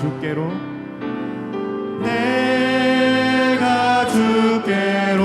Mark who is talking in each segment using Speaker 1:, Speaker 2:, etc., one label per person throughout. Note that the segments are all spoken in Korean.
Speaker 1: 주께로? 내가 주께로.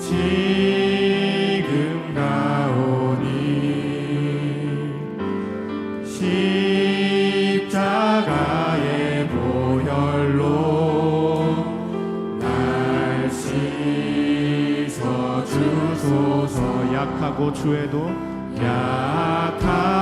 Speaker 1: 지금 가오니 십자가의 보혈로 날 씻어 주소서. 약하고 주에도 약하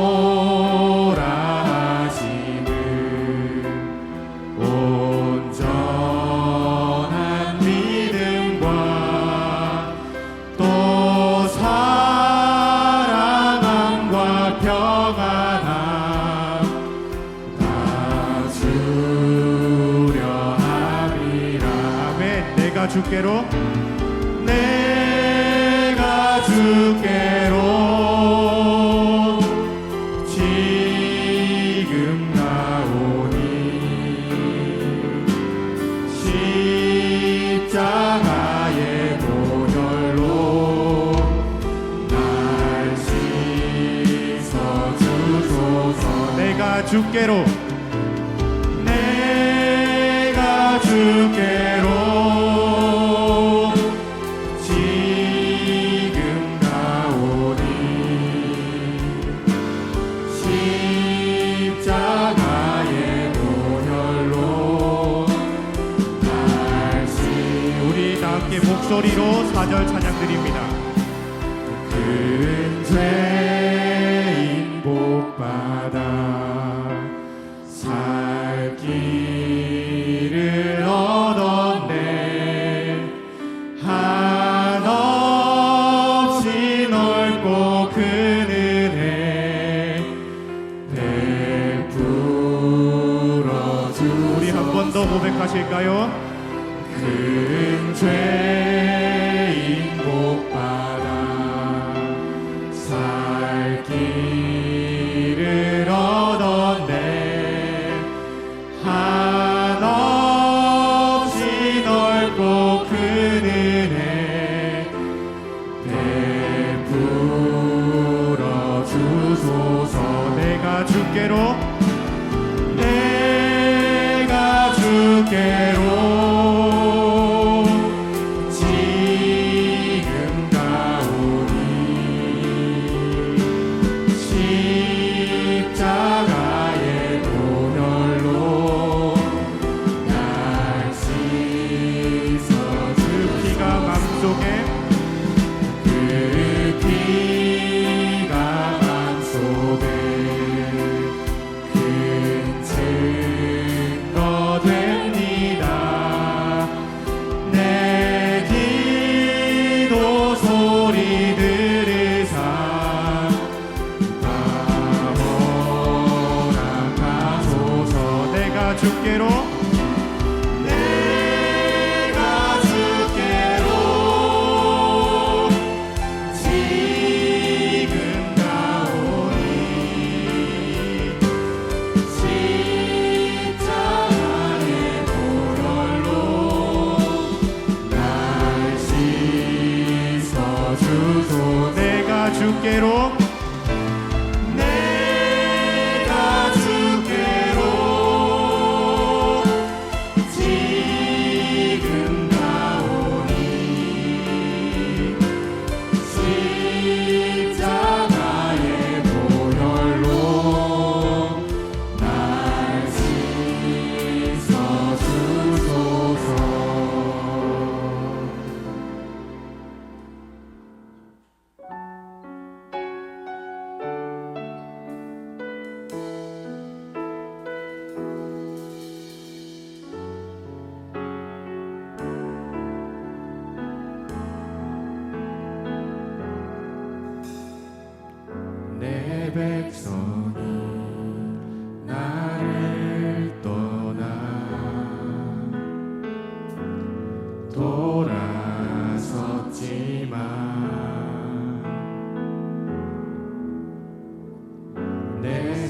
Speaker 1: 주께로 내가 주께 4절 찬양 드립니다. 큰 죄인 복받아 살 길을 얻었네 한없이 넓고 큰 은혜 베풀어 주 우리 한 번 더 고백하실까요? 큰 죄. 함께로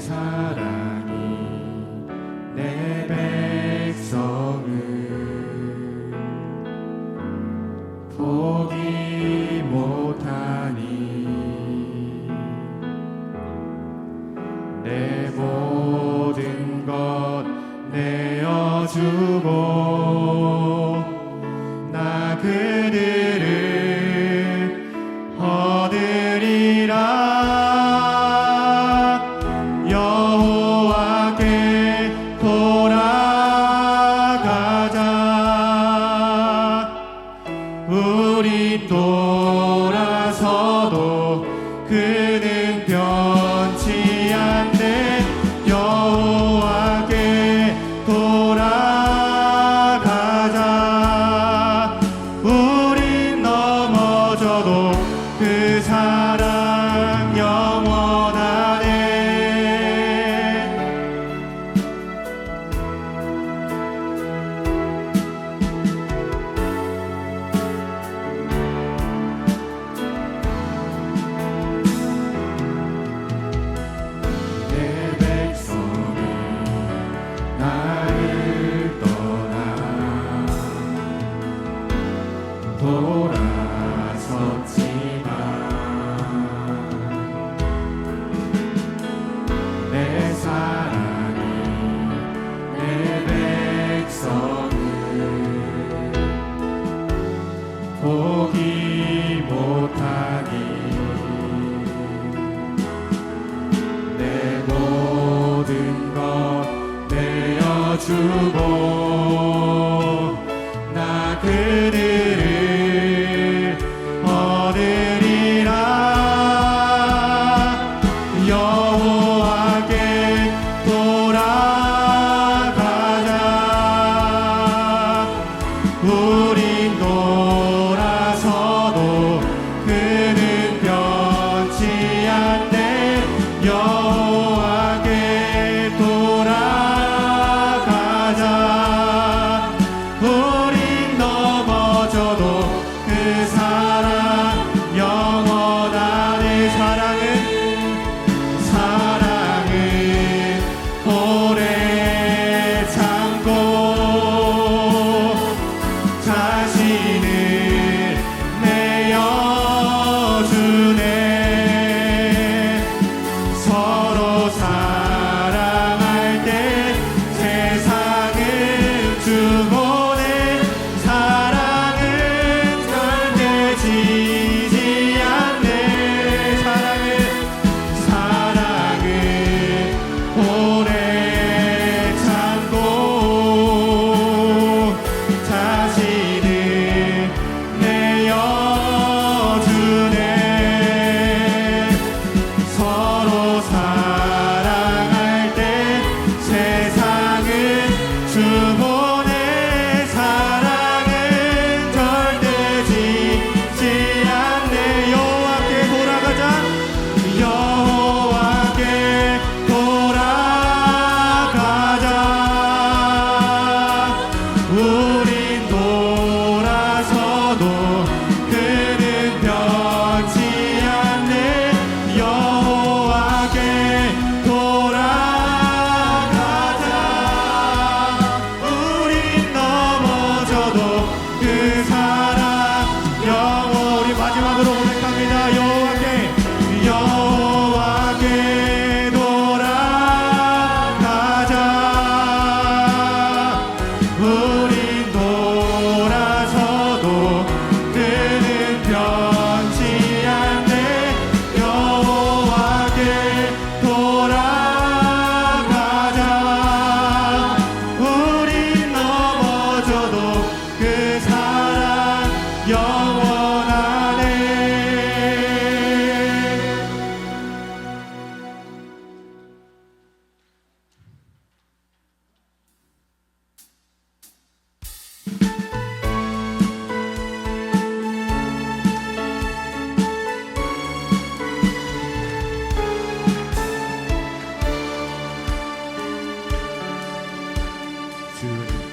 Speaker 1: Time.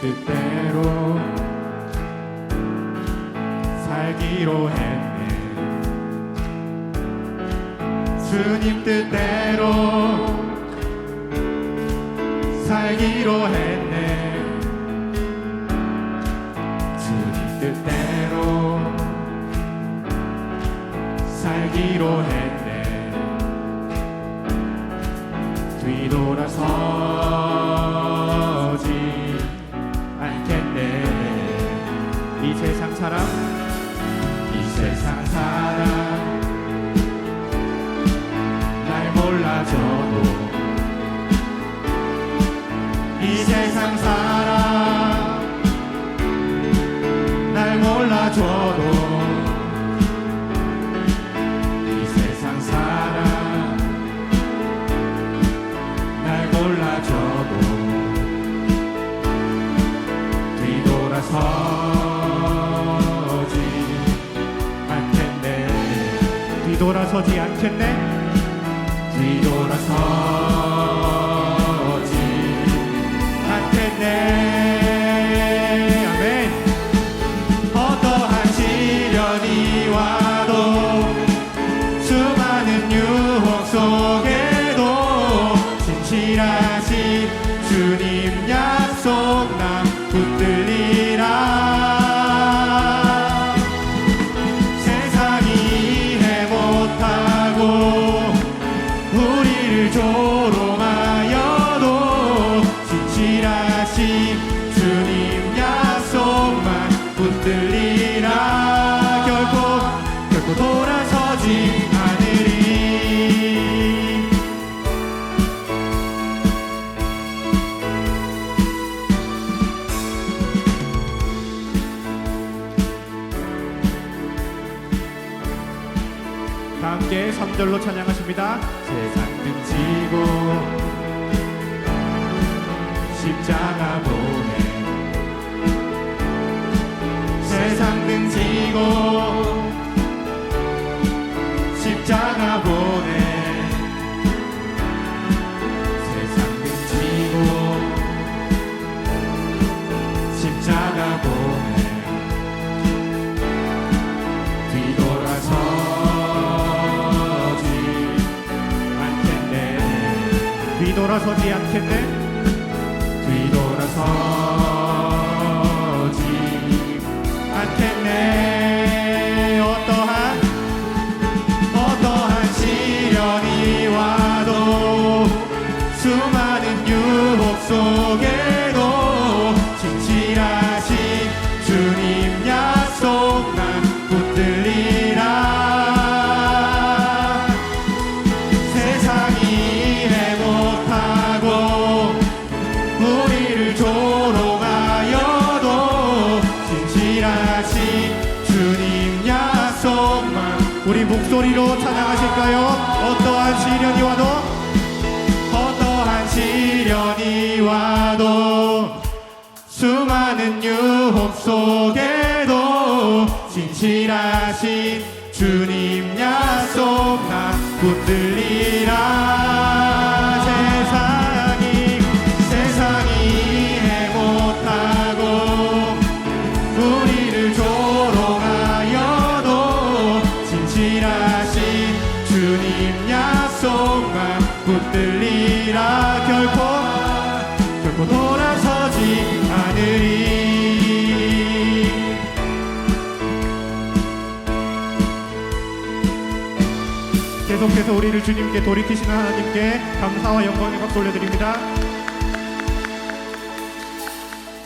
Speaker 1: 뜻대로 살기로 했네. 주님 뜻대로 살기로 했네. 주님 뜻대로 살기로 했네. 뒤돌아서 사람? 이 세상 사람. 날 몰라줘도. 이 세상 사람. 날 몰라줘도. 뒤돌아서지 않겠네. 뒤돌아서지. 않겠네. 아멘. 어떠한 시련이 와도 수많은 유혹 속 3절로 찬양하십니다. 세상 지고 십자가 보내 세상 등지고 뒤 진실하신 주님 약속만 우리 목소리로 찬양하실까요? 어떠한 시련이 와도 어떠한 시련이 와도 수많은 유혹 속에도 진실하신 주님 약속 나 붙들리라 계속해서 우리를 주님께 돌이키시는 하나님께 감사와 영광의 박수 올려드립니다